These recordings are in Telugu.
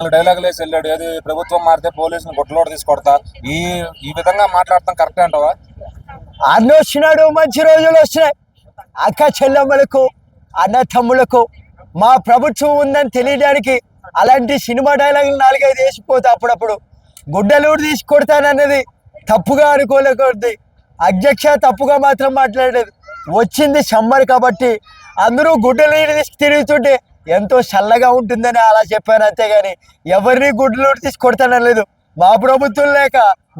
డైలాగ్ వేసి వెళ్ళాడు. ఏది ప్రభుత్వం మారితే పోలీసులు గుడ్లోడు తీసుకొడతా ఈ ఈ విధంగా మాట్లాడతాం కరెక్ట్ అంటావా? అన్న వచ్చినాడు మంచి రోజులు వచ్చినాయి అక్క చెల్లెమ్మలకు అన్న తమ్ములకు మా ప్రభుత్వం ఉందని తెలియడానికి అలాంటి సినిమా డైలాగులు నాలుగైదు వేసిపోతే అప్పుడప్పుడు గుడ్డలూడు తీసి కొడతానన్నది తప్పుగా అనుకోలేకూడదు అధ్యక్ష తప్పుగా మాత్రం మాట్లాడేది వచ్చింది సమ్మర్ కాబట్టి అందరూ గుడ్డలూడు తీసి తిరుగుతుంటే ఎంతో చల్లగా ఉంటుందని అలా చెప్పాను అంతేగాని ఎవరిని గుడ్డలూరు తీసి కొడతానలేదు మా ప్రభుత్వం లేక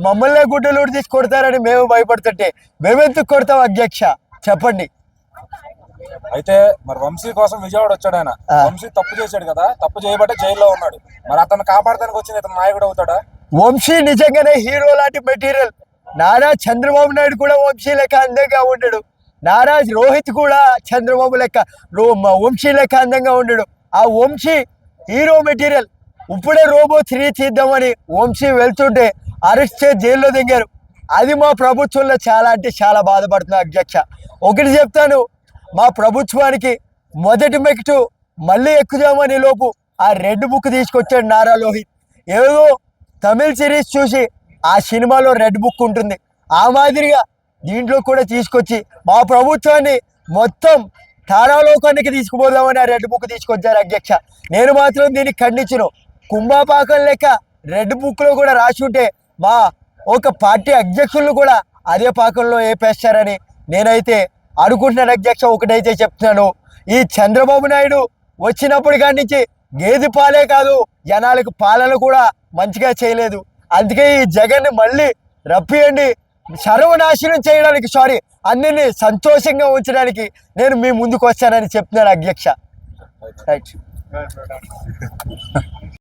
మమ్మల్నే గుడ్డలూరు తీసి కొడతారని మేము భయపడుతుంటే మేమెందుకు కొడతాం అధ్యక్ష? చెప్పండి. అయితే మరి వంశీ కోసం విజయవాడ వచ్చాడు ఆయన. వంశీ తప్పు చేశాడు కదా తప్పు చేయబట్టే జైల్లో ఉన్నాడు. మరి అతను కాపాడడానికి వచ్చిన ఇతను నాయకుడు అవుతాడా? వంశీ నిజంగానే హీరో లాంటి మెటీరియల్. నారా చంద్రబాబు నాయుడు కూడా వంశీ లెక్క అందంగా ఉండడు. నారాజ్ రోహిత్ కూడా చంద్రబాబు లెక్క రో- వంశీ లెక్క అందంగా ఉండడు. ఆ వంశీ హీరో మెటీరియల్. ఇప్పుడే రోబో త్రీ తీద్దామని వంశీ వెళ్తుంటే అరెస్ట్ చేసి జైల్లో దిగారు. అది మా ప్రభుత్వంలో చాలా అంటే చాలా బాధపడుతుంది అధ్యక్ష. ఒకటి చెప్తాను మా ప్రభుత్వానికి మొదటి మెక్టు మళ్ళీ ఎక్కుదామని లోపు ఆ రెడ్ బుక్ తీసుకొచ్చాడు నారా లోహిత్. ఏదో తమిళ్ సిరీస్ చూసి ఆ సినిమాలో రెడ్ బుక్ ఉంటుంది. ఆ మాదిరిగా దీంట్లో కూడా తీసుకొచ్చి మా ప్రభుత్వాన్ని మొత్తం తారాలోకానికి తీసుకుపోదామని ఆ రెడ్ బుక్ తీసుకొచ్చారు అధ్యక్ష. నేను మాత్రం దీన్ని ఖండించను. కుంభపాకం లెక్క రెడ్ బుక్లో కూడా రాసి ఉంటే మా ఒక పార్టీ అధ్యక్షులు కూడా అదే పాకంలో వేపేస్తారని నేనైతే అనుకుంటున్నాను అధ్యక్ష. ఒకటైతే చెప్తున్నాను. ఈ చంద్రబాబు నాయుడు వచ్చినప్పుడు కాడి నుంచి గేదె పాలే కాదు జనాలకు పాలన కూడా మంచిగా చేయలేదు. అందుకే ఈ జగన్ మళ్ళీ రప్పియండి సర్వనాశనం చేయడానికి సారీ అన్నిని సంతోషంగా ఉంచడానికి నేను మీ ముందుకు వచ్చానని చెప్తున్నాను అధ్యక్ష. రైట్